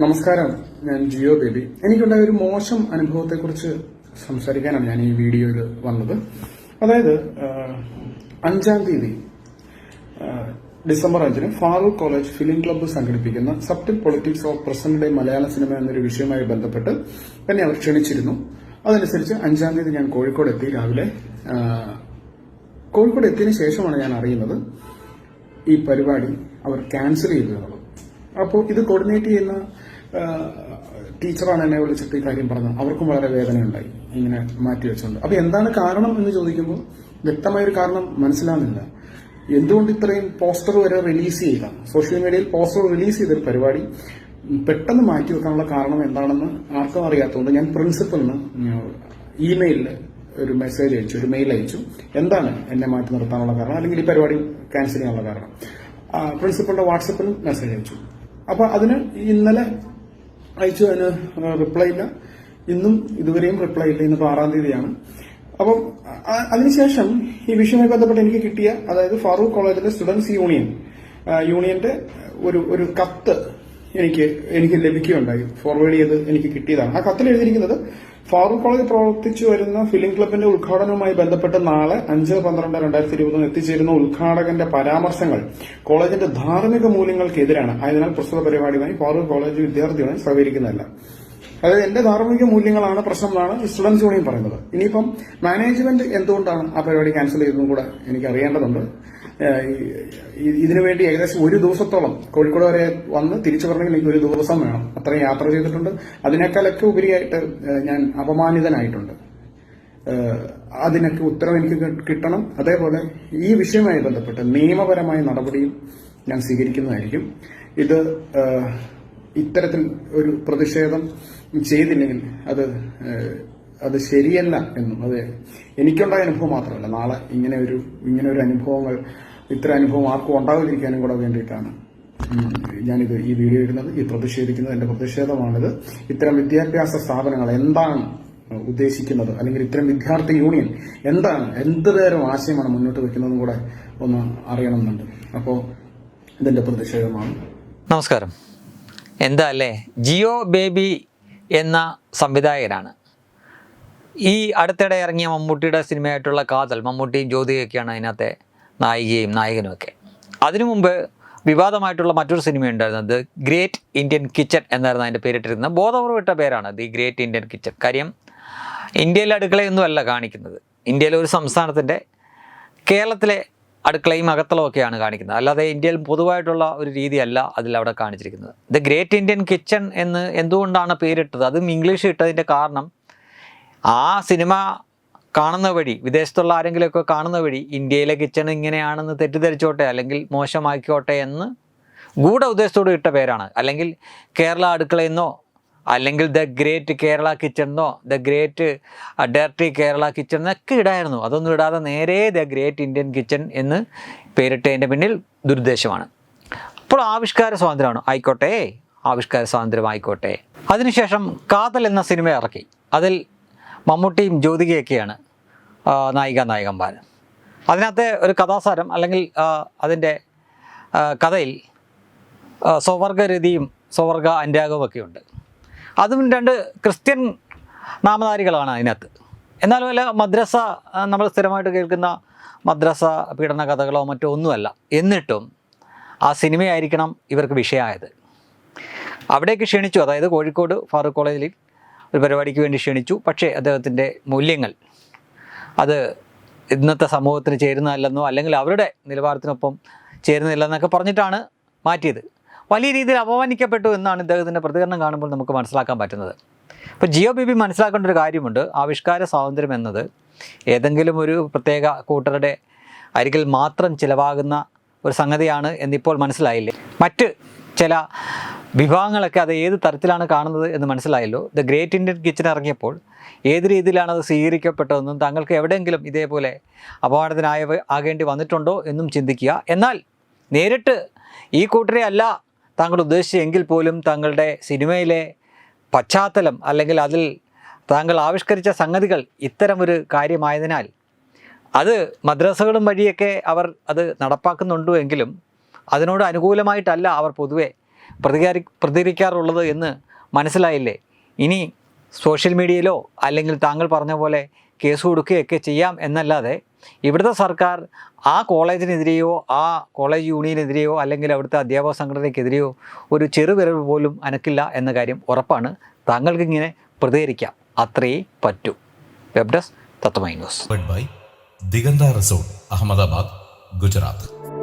നമസ്കാരം. ഞാൻ ജിയോ ബേബി. എനിക്കുണ്ടായ ഒരു മോശം അനുഭവത്തെക്കുറിച്ച് സംസാരിക്കാനാണ് ഞാൻ ഈ വീഡിയോയിൽ വന്നത്. അതായത് അഞ്ചാം തീയതി ഡിസംബർ അഞ്ചിന് ഫാറൂഖ് കോളേജ് ഫിലിം ക്ലബ്ബ് സംഘടിപ്പിക്കുന്ന subtle politics of present day Malayala cinema എന്നൊരു വിഷയവുമായി ബന്ധപ്പെട്ട് എന്നെ അവർ ക്ഷണിച്ചിരുന്നു. അതനുസരിച്ച് അഞ്ചാം തീയതി ഞാൻ കോഴിക്കോട് എത്തി രാവിലെ. കോഴിക്കോട് എത്തിയതിനു ശേഷമാണ് ഞാൻ അറിയുന്നത് ഈ പരിപാടി അവർ ക്യാൻസൽ ചെയ്തു എന്നുള്ളത്. അപ്പോൾ ഇത് കോർഡിനേറ്റ് ചെയ്യുന്ന ടീച്ചറാണ് എന്നെ വിളിച്ചിട്ട് ഈ കാര്യം പറഞ്ഞത്. അവർക്കും വളരെ വേദനയുണ്ടായി. ഇങ്ങനെ മാറ്റി വെച്ചുകൊണ്ട് അപ്പൊ എന്താണ് കാരണം എന്ന് ചോദിക്കുമ്പോൾ വ്യക്തമായൊരു കാരണം മനസ്സിലാകുന്നില്ല. എന്തുകൊണ്ട് ഇത്രയും പോസ്റ്റർ വരെ റിലീസ് ചെയ്യുക സോഷ്യൽ മീഡിയയിൽ പോസ്റ്റർ റിലീസ് ചെയ്തൊരു പരിപാടി പെട്ടെന്ന് മാറ്റി വെക്കാനുള്ള കാരണം എന്താണെന്ന് ആർക്കും അറിയാത്തതുകൊണ്ട് ഞാൻ പ്രിൻസിപ്പലിന് ഇമെയിലിൽ ഒരു മെസ്സേജ് അയച്ചു ഒരു മെയിൽ അയച്ചു. എന്താണ് എന്നെ മാറ്റി നിർത്താനുള്ള കാരണം? അല്ലെങ്കിൽ ഈ പരിപാടി ക്യാൻസൽ ചെയ്യാനുള്ള കാരണം? പ്രിൻസിപ്പളിന്റെ വാട്സപ്പിൽ മെസ്സേജ് അയച്ചു. അപ്പൊ അതിന് ഇന്നലെ അയച്ചു അതിന് റിപ്ലൈ ഇല്ല. ഇന്നും ഇതുവരെയും റിപ്ലൈ ഇല്ല. ഇന്നിപ്പോ ആറാം തീയതിയാണ്. അപ്പം അതിനുശേഷം ഈ വിഷയവുമായി ബന്ധപ്പെട്ട് എനിക്ക് കിട്ടിയ അതായത് ഫാറൂഖ് കോളേജിലെ സ്റ്റുഡൻസ് യൂണിയൻ യൂണിയന്റെ ഒരു ഒരു കത്ത് എനിക്ക് എനിക്ക് ലഭിക്കുകയുണ്ടായി. ഫോർവേഡ് ചെയ്ത് എനിക്ക് കിട്ടിയതാണ്. ആ കത്തിൽ എഴുതിയിരിക്കുന്നത് ഫാറൂഖ് കോളേജ് പ്രവർത്തിച്ചു വരുന്ന ഫിലിം ക്ലബിന്റെ ഉദ്ഘാടനവുമായി ബന്ധപ്പെട്ട് നാളെ അഞ്ച് പന്ത്രണ്ട് രണ്ടായിരത്തി ഇരുപതിന് എത്തിച്ചേരുന്ന ഉദ്ഘാടകന്റെ പരാമർശങ്ങൾ കോളേജിന്റെ ധാർമ്മിക മൂല്യങ്ങൾക്കെതിരാണ്. ആയതിനാൽ പ്രസ്തുത പരിപാടിയുമായി ഫാറൂഖ് കോളേജ് വിദ്യാർത്ഥികളെ സഹകരിക്കുന്നതല്ല. അതായത് എന്റെ ധാർമ്മിക മൂല്യങ്ങളാണ് പ്രശ്നം എന്നാണ് സ്റ്റുഡൻസ് യൂണിയൻ പറയുന്നത്. ഇനിയിപ്പം മാനേജ്മെന്റ് എന്തുകൊണ്ടാണ് ആ പരിപാടി ക്യാൻസൽ ചെയ്തതെന്നും കൂടെ എനിക്ക് അറിയേണ്ടതുണ്ട്. ഇതിനു വേണ്ടി ഏകദേശം ഒരു ദിവസത്തോളം കോഴിക്കോട് വരെ വന്ന് തിരിച്ചു പറഞ്ഞെങ്കിൽ എനിക്ക് ഒരു ദിവസം വേണം. അത്രയും യാത്ര ചെയ്തിട്ടുണ്ട്. അതിനേക്കാളൊക്കെ ഉപരിയായിട്ട് ഞാൻ അപമാനിതനായിട്ടുണ്ട്. അതിനൊക്കെ ഉത്തരവ് എനിക്ക് കിട്ടണം. അതേപോലെ ഈ വിഷയവുമായി ബന്ധപ്പെട്ട് നിയമപരമായ നടപടിയും ഞാൻ സ്വീകരിക്കുന്നതായിരിക്കും. ഇത് ഇത്തരത്തിൽ ഒരു പ്രതിഷേധം ചെയ്തില്ലെങ്കിൽ അത് അത് ശരിയല്ല എന്നും. അത്. എനിക്കുണ്ടായ അനുഭവം മാത്രമല്ല. നാളെ ഇങ്ങനെ ഒരു ഇങ്ങനെ ഒരു അനുഭവങ്ങൾ ഇത്ര അനുഭവം ആർക്കും ഉണ്ടാകാതിരിക്കാനും കൂടെ വേണ്ടിയിട്ടാണ് ഞാനിത് ഈ വീഡിയോ ഇടുന്നത് ഈ പ്രതിഷേധിക്കുന്നത് എന്റെ പ്രതിഷേധമാണിത്. ഇത്തരം വിദ്യാഭ്യാസ സ്ഥാപനങ്ങൾ എന്താണ് ഉദ്ദേശിക്കുന്നത്? അല്ലെങ്കിൽ ഇത്തരം വിദ്യാർത്ഥി യൂണിയൻ എന്താണ് എന്ത് തരം ആശയമാണ് മുന്നോട്ട് വെക്കുന്നതും കൂടെ ഒന്ന് അറിയണമെന്നുണ്ട്. അപ്പോൾ ഇതിന്റെ പ്രതിഷേധമാണ്. നമസ്കാരം. എന്താ അല്ലേ? ജിയോ ബേബി എന്ന സംവിധായകനാണ്. ഈ അടുത്തിടെ ഇറങ്ങിയ മമ്മൂട്ടിയുടെ സിനിമയായിട്ടുള്ള കാതൽ മമ്മൂട്ടിയും ജ്യോതിയൊക്കെയാണ് അതിനകത്തെ നായികയും നായകനും ഒക്കെ അതിനു മുമ്പ് വിവാദമായിട്ടുള്ള മറ്റൊരു സിനിമ ഉണ്ടായിരുന്നത് ഗ്രേറ്റ് ഇന്ത്യൻ കിച്ചൺ എന്നായിരുന്നു അതിന്റെ പേരിട്ടിരുന്നത്. ബോധപൂർവം പേരാണ് ദി ഗ്രേറ്റ് ഇന്ത്യൻ കിച്ചൺ കാര്യം ഇന്ത്യയിലെ അടുക്കളയൊന്നുമല്ല കാണിക്കുന്നത്. ഇന്ത്യയിലെ ഒരു സംസ്ഥാനത്തിന്റെ കേരളത്തിലെ അടുക്കളയും ഒക്കെയാണ് കാണിക്കുന്നത്. അല്ലാതെ ഇന്ത്യയിൽ പൊതുവായിട്ടുള്ള ഒരു രീതിയല്ല അതിൽ അവിടെ കാണിച്ചിരിക്കുന്നത്. ദ ഗ്രേറ്റ് ഇന്ത്യൻ കിച്ചൺ എന്ന് എന്തുകൊണ്ടാണ് പേരിട്ടത്? അതും ഇംഗ്ലീഷ് ഇട്ടതിന്റെ കാരണം ആ സിനിമ കാണുന്ന വഴി വിദേശത്തുള്ള ആരെങ്കിലുമൊക്കെ കാണുന്ന വഴി ഇന്ത്യയിലെ കിച്ചൺ ഇങ്ങനെയാണെന്ന് തെറ്റിദ്ധരിച്ചോട്ടെ അല്ലെങ്കിൽ മോശമാക്കിക്കോട്ടെ എന്ന് ഗൂഢ ഉദ്ദേശത്തോട് ഇട്ട പേരാണ്. അല്ലെങ്കിൽ കേരള അടുക്കളയെന്നോ അല്ലെങ്കിൽ ദ ഗ്രേറ്റ് കേരള കിച്ചൺ എന്നോ the great directory Kerala kitchen എന്നൊക്കെ ഇടായിരുന്നു. അതൊന്നും ഇടാതെ നേരെ ദ ഗ്രേറ്റ് ഇന്ത്യൻ കിച്ചൺ എന്ന് പേരിട്ടതിന്റെ പിന്നിൽ ദുരുദ്ദേശമാണ്. അപ്പോൾ ആവിഷ്കാര സ്വാതന്ത്ര്യമാണ്. ആയിക്കോട്ടെ ആവിഷ്കാര സ്വാതന്ത്ര്യം ആയിക്കോട്ടെ. അതിനുശേഷം കാതൽ എന്ന സിനിമ ഇറക്കി. അതിൽ മമ്മൂട്ടിയും ജ്യോതികയൊക്കെയാണ് നായിക നായകന്മാർ. അതിനകത്തെ ഒരു കഥാസാരം അല്ലെങ്കിൽ അതിന്റെ കഥയിൽ സ്വവർഗരതിയും സ്വവർഗ ഒക്കെ ഉണ്ട് അതും രണ്ട് ക്രിസ്ത്യൻ നാമധാരികളാണ് അതിനകത്ത്. എന്നാലും അല്ല മദ്രസ നമ്മൾ സ്ഥിരമായിട്ട് കേൾക്കുന്ന മദ്രസ പീഡന കഥകളോ മറ്റോ ഒന്നുമല്ല. എന്നിട്ടും ആ സിനിമയായിരിക്കണം ഇവർക്ക് വിഷയമായത്. അവിടേക്ക് ക്ഷണിച്ചു. അതായത് കോഴിക്കോട് ഫാറൂഖ് കോളേജിൽ ഒരു പരിപാടിക്ക് വേണ്ടി ക്ഷണിച്ചു. പക്ഷേ അദ്ദേഹത്തിന്റെ മൂല്യങ്ങൾ അത് ഇന്നത്തെ സമൂഹത്തിന് ചേരുന്നതല്ലെന്നോ അല്ലെങ്കിൽ അവരുടെ നിലവാരത്തിനൊപ്പം ചേരുന്നില്ലെന്നൊക്കെ പറഞ്ഞിട്ടാണ് മാറ്റിയത്. വലിയ രീതിയിൽ അപമാനിക്കപ്പെട്ടു എന്നാണ് ഇദ്ദേഹത്തിന്റെ പ്രതികരണം കാണുമ്പോൾ നമുക്ക് മനസ്സിലാക്കാൻ പറ്റുന്നത്. അപ്പോൾ ജിയോ ബി ബി മനസ്സിലാക്കേണ്ട ഒരു കാര്യമുണ്ട്. ആവിഷ്കാര സ്വാതന്ത്ര്യം എന്നത് ഏതെങ്കിലും ഒരു പ്രത്യേക കൂട്ടരുടെ അരികിൽ മാത്രം ചിലവാകുന്ന ഒരു സംഗതിയാണ് എന്നിപ്പോൾ മനസ്സിലായില്ലേ? മറ്റ് ചില വിഭാഗങ്ങളൊക്കെ അത് ഏത് തരത്തിലാണ് കാണുന്നത് എന്ന് മനസ്സിലായല്ലോ. ദ ഗ്രേറ്റ് ഇന്ത്യൻ കിച്ചൺ ഇറങ്ങിയപ്പോൾ ഏത് രീതിയിലാണ് അത് സ്വീകരിക്കപ്പെട്ടതെന്നും താങ്കൾക്ക് എവിടെയെങ്കിലും ഇതേപോലെ അപകടത്തിനായ ആകേണ്ടി വന്നിട്ടുണ്ടോ എന്നും ചിന്തിക്കുക. എന്നാൽ നേരിട്ട് ഈ കൂട്ടരെ അല്ല താങ്കൾ ഉദ്ദേശിച്ചെങ്കിൽ പോലും താങ്കളുടെ സിനിമയിലെ പശ്ചാത്തലം അല്ലെങ്കിൽ അതിൽ താങ്കൾ ആവിഷ്കരിച്ച സംഗതികൾ ഇത്തരമൊരു കാര്യമായതിനാൽ അത് മദ്രസകളും വഴിയൊക്കെ അവർ അത് നടപ്പാക്കുന്നുണ്ടോ എങ്കിലും അതിനോട് അനുകൂലമായിട്ടല്ല അവർ പൊതുവെ പ്രതികാരി പ്രതികരിക്കാറുള്ളത് എന്ന് മനസ്സിലായില്ലേ? ഇനി സോഷ്യൽ മീഡിയയിലോ അല്ലെങ്കിൽ താങ്കൾ പറഞ്ഞ പോലെ കേസ് കൊടുക്കുകയൊക്കെ ചെയ്യാം എന്നല്ലാതെ ഇവിടുത്തെ സർക്കാർ ആ കോളേജിനെതിരെയോ ആ കോളേജ് യൂണിയനെതിരെയോ അല്ലെങ്കിൽ അവിടുത്തെ അധ്യാപക സംഘടനയ്ക്കെതിരെയോ ഒരു ചെറുവിരൽ പോലും അനക്കില്ല എന്ന കാര്യം ഉറപ്പാണ്. താങ്കൾക്കിങ്ങനെ പ്രതികരിക്കാം. അത്രയേ പറ്റൂ. Web desk Tathwamayi news. By Diganta resort Ahmedabad Gujarat.